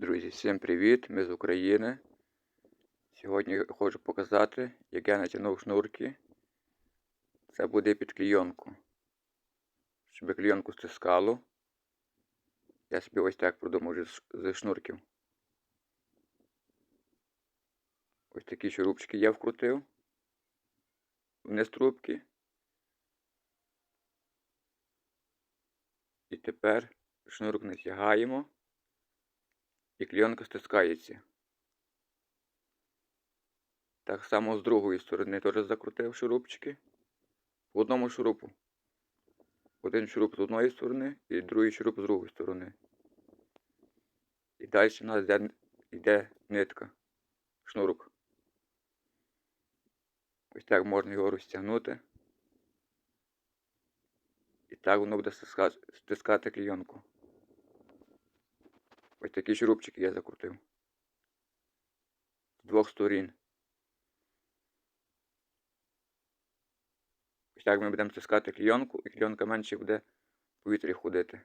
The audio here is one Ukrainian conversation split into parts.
Друзі, всім привіт! Ми з України. Сьогодні хочу показати, як я натягнув шнурки. Це буде під клійонку. Щоб клійонку стискало. Я собі ось так продумав вже з- з шнурків. Ось такі шурупчики я вкрутив. Вниз трубки. І тепер шнурок натягаємо. І клійонка стискається. Так само з другої сторони теж закрутив шурупчики. По одному шурупу. Один шуруп з одної сторони і другий шуруп з другої сторони. І далі у нас йде, нитка. Шнурок. Ось так можна його розтягнути. І так воно буде стискати клійонку. Ось такі шурупчики я закрутив. З двох сторін. Ось так ми будемо стискати клійонку, і клійонка менше буде в повітрі ходити.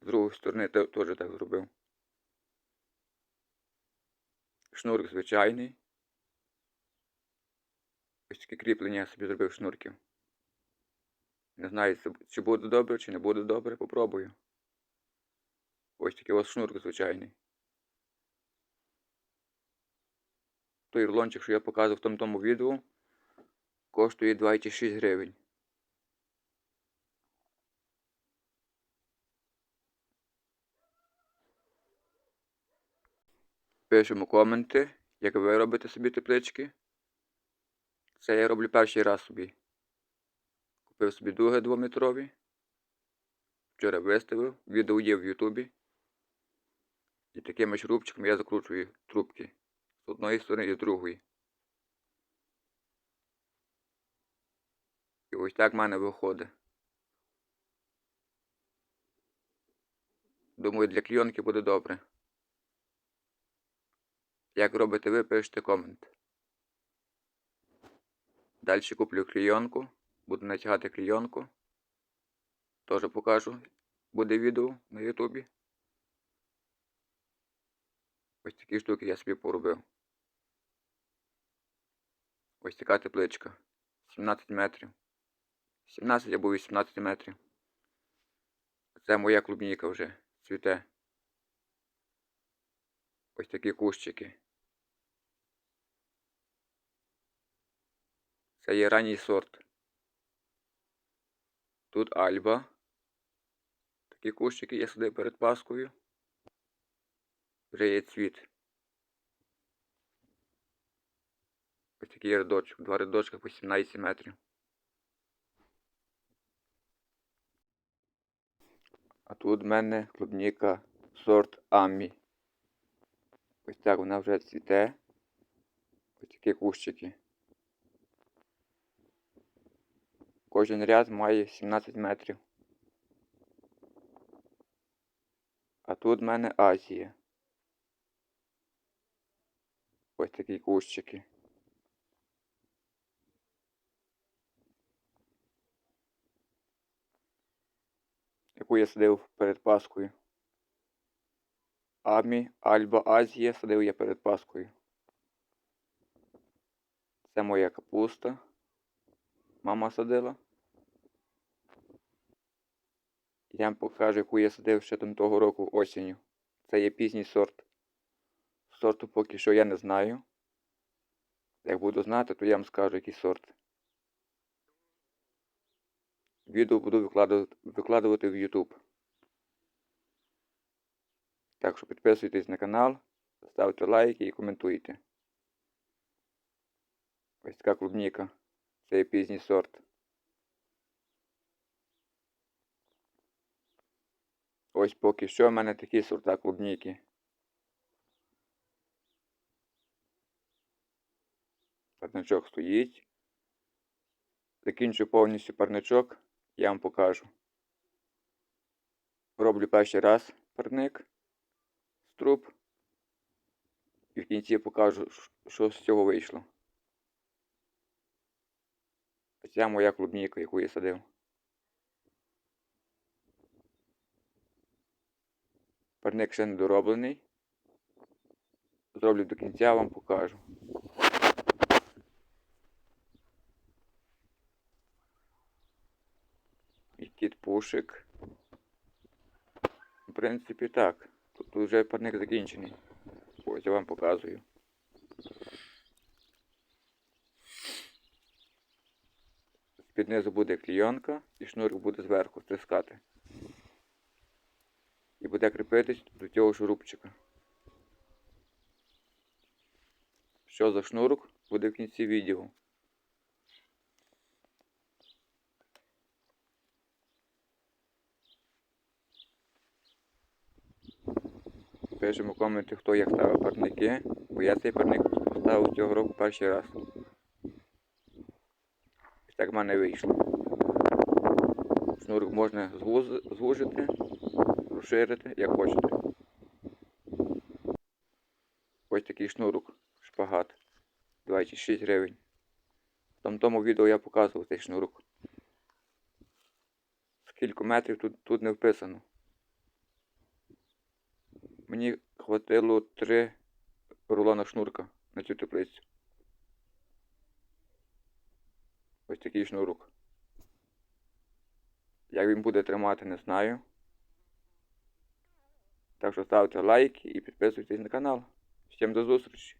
З другої сторони те- теж так зробив. Шнурок звичайний. Ось таке кріплення я собі зробив шнурків. Не знаю, чи буде добре, чи не буде добре, попробую. Ось такий ось шнурок звичайний. Той рулончик, що я показував в тому, тому відео, коштує 26 гривень. Пишемо коменти, як ви робите собі теплички. Це я роблю перший раз собі. Купив собі дуги двометрові. Вчора виставив, відео є в Ютубі. І такими шурупчиками я закручую трубки з одної сторони і з другої. І ось так в мене виходить. Думаю, для клійонки буде добре. Як робите ви, пишете комент. Далі куплю клійонку. Буду натягати клійонку. Теж покажу. Буде відео на Ютубі. Ось такі штуки я собі поробив. Ось така тепличка. 17 метрів. 17 або 18 метрів. Це моя клубніка вже цвіте. Ось такі кущики. Це є ранній сорт. Тут альба. Такі кущики я садив перед Паскою. Вже є цвіт. Ось такий рядочок. Два рядочка по 17 метрів. А тут в мене клубніка сорт Аммі. Ось так вона вже цвіте. Ось такі кущики. Кожен ряд має 17 метрів. А тут в мене Азія. Ось такі кущики. Яку я садив перед Паскою. Амі, Альба, Азія садив я перед Паскою. Це моя капуста. Мама садила. Я вам покажу, яку я садив ще там того року осінню. Це є пізній сорт. Сорту поки що я не знаю. Як буду знати, то я вам скажу, який сорт. Відео буду викладувати, викладувати в YouTube. Так що підписуйтесь на канал, ставте лайки і коментуйте. Ось така клубніка. Це є пізній сорт. Ось поки що в мене такі сорта клубніки. Парничок стоїть. Закінчу повністю парничок, я вам покажу. Роблю перший раз парник з труб. І в кінці покажу, що з цього вийшло. Ця моя клубніка, яку я садив. Парник ще не дороблений. Зроблю до кінця, вам покажу. І кіт пушик. В принципі, так. Тут вже парник закінчений. Ось я вам показую. Під низу буде клійонка і шнурик буде зверху стискати. Буде кріпитись до цього шурупчика. Що за шнурок буде в кінці відео. Пишемо коменти, хто як ставив парники, бо я цей парник поставив цього року перший раз. І так в мене вийшло. Шнурок можна звужити, розширити, як хочете. Ось такий шнурок, шпагат. 26 гривень. В тому, тому відео я показував цей шнурок. Скільки метрів тут, тут не вписано. Мені хватило 3 рулона шнурка на цю теплицю. Ось такий шнурок. Як він буде тримати, не знаю. Так що ставте лайки і підписуйтесь на канал. Всім до зустрічі!